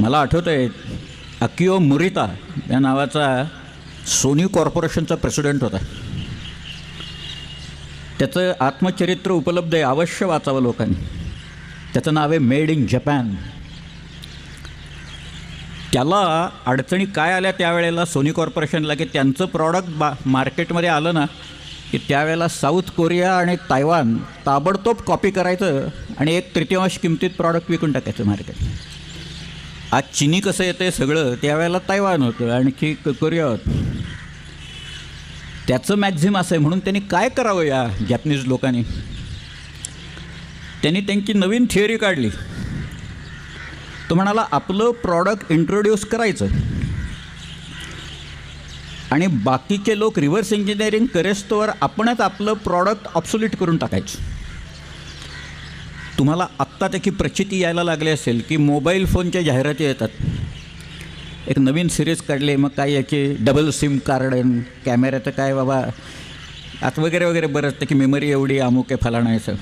मला आठवतं आहे अकिओ मुरिता या नावाचा सोनी कॉर्पोरेशनचा प्रेसिडेंट होता. त्याचं आत्मचरित्र उपलब्ध आहे अवश्य वाचावं लोकांनी. त्याचं नाव आहे मेड इन जपान. त्याला अडचणी काय आल्या त्यावेळेला सोनी कॉर्पोरेशनला की त्यांचं प्रॉडक्ट बा मार्केटमध्ये आलं ना की त्यावेळेला साऊथ कोरिया आणि तायवान ताबडतोब कॉपी करायचं आणि एक तृतीयांश किमतीत प्रॉडक्ट विकून टाकायचं मार्केट. आज चिनी कसं येतं सगळं त्यावेळेला तायवान होतं आणखी क- कोरिया होतं त्याचं मॅक्झिम असं आहे म्हणून त्यांनी काय करावं या जॅपनीज लोकांनी? त्यांनी त्यांची नवीन थिअरी काढली. तो म्हणाला आपलं प्रॉडक्ट इंट्रोड्यूस करायचं. आणि बाकीचे लोक रिव्हर्स इंजिनिअरिंग करेस्तोवर आपणच आपलं प्रॉडक्ट ऑब्सोल्यूट करून टाकायचं. तुम्हाला आत्ता त्याची प्रचिती यायला लागली असेल की मोबाईल फोनच्या जाहिराती येतात. एक नवीन सिरीज काढली मग काय याची डबल सिम कार्ड आहे, कॅमेऱ्याचं काय बाबा आत वगैरे वगैरे बरंच त्याची मेमरी एवढी अमुक आहे फलाणायचं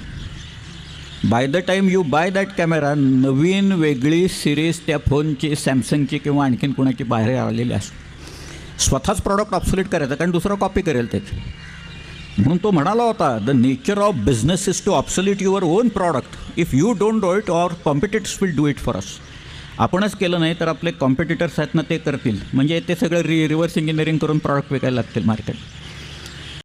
by the time you buy that camera नवीन वेगळी सिरीज त्या फोनची सॅमसंगची किंवा आणखीन कोणाची बाहेर आलेली असते स्वतःच प्रॉडक्ट ऑब्सोलेट करायचं कारण दुसरा कॉपी करेल त्याची. म्हणून तो म्हणाला होता the nature of business is to obsolete your own product if you don't do it or competitors will do it for us आपणच केलं नाही तर आपले कॉम्पिटिटर्स आहेत ना ते करतील. म्हणजे ते सगळं रि रिव्हर्स इंजिनिअरिंग करून प्रॉडक्ट विकायला लागतील मार्केट